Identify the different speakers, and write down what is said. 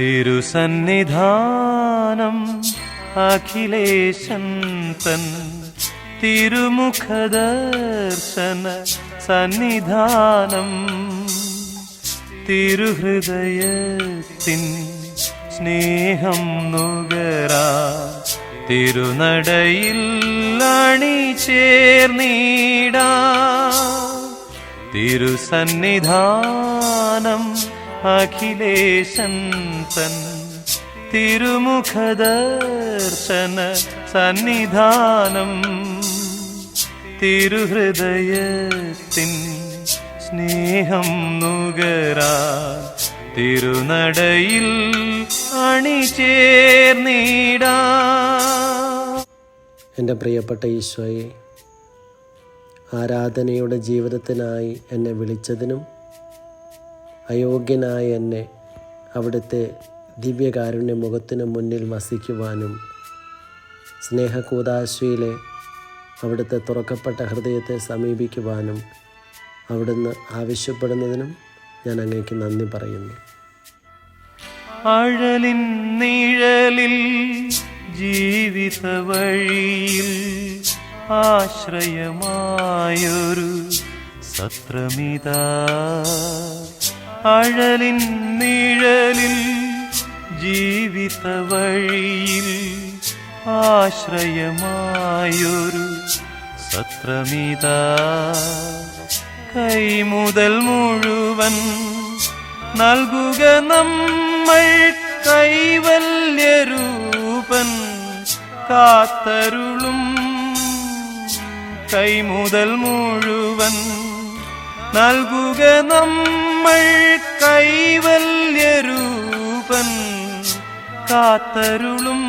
Speaker 1: തിരുസന്നിധാനം. അഖിലേശൻ തൻ തിരുമുഖദർശന സന്നിധാനം. തിരുഹൃദയത്തിൻ സ്നേഹം നുകരാ തിരുനടയിൽ അണി ചേർന്നീടാ തിരുസന്നിധാനം അഖിലേശൻ തൻ തിരുമുഖദർശന സന്നിധാനം തിരുഹൃദയത്തിൻ സ്നേഹം നുകരാ തിരുനടയിൽ അണിചേർന്നിടാ
Speaker 2: എന്റെ പ്രിയപ്പെട്ട ഈശോയെ ആരാധനയുടെ ജീവിതത്തിനായി എന്നെ വിളിച്ചതിനും അയോഗ്യനായ എന്നെ അവിടുത്തെ ദിവ്യകാരുണ്യ മുഖത്തിന് മുന്നിൽ വസിക്കുവാനും സ്നേഹകൂതാശ്വയിലെ അവിടുത്തെ തുറക്കപ്പെട്ട ഹൃദയത്തെ സമീപിക്കുവാനും അവിടുന്ന് ആവശ്യപ്പെടുന്നതിനും ഞാൻ അങ്ങേക്ക് നന്ദി പറയുന്നു.
Speaker 1: അഴലിൻ നിഴലിൽ ജീവിത വഴിയിൽ ആശ്രയമായൊരു സത്രമിതാ. അഴലിൻ നിഴലിൽ ജീവിത വഴിയിൽ ആശ്രയമായൊരു സത്രമിത. കൈ മുതൽ മുഴുവൻ നൽകുക നമ്മൾ കൈവല്യരൂപൻ കാത്തരുളും. കൈമുതൽ മുഴുവൻ നൽകുക നമ്മൾ കൈവല്യരൂപൻ കാത്തരുളും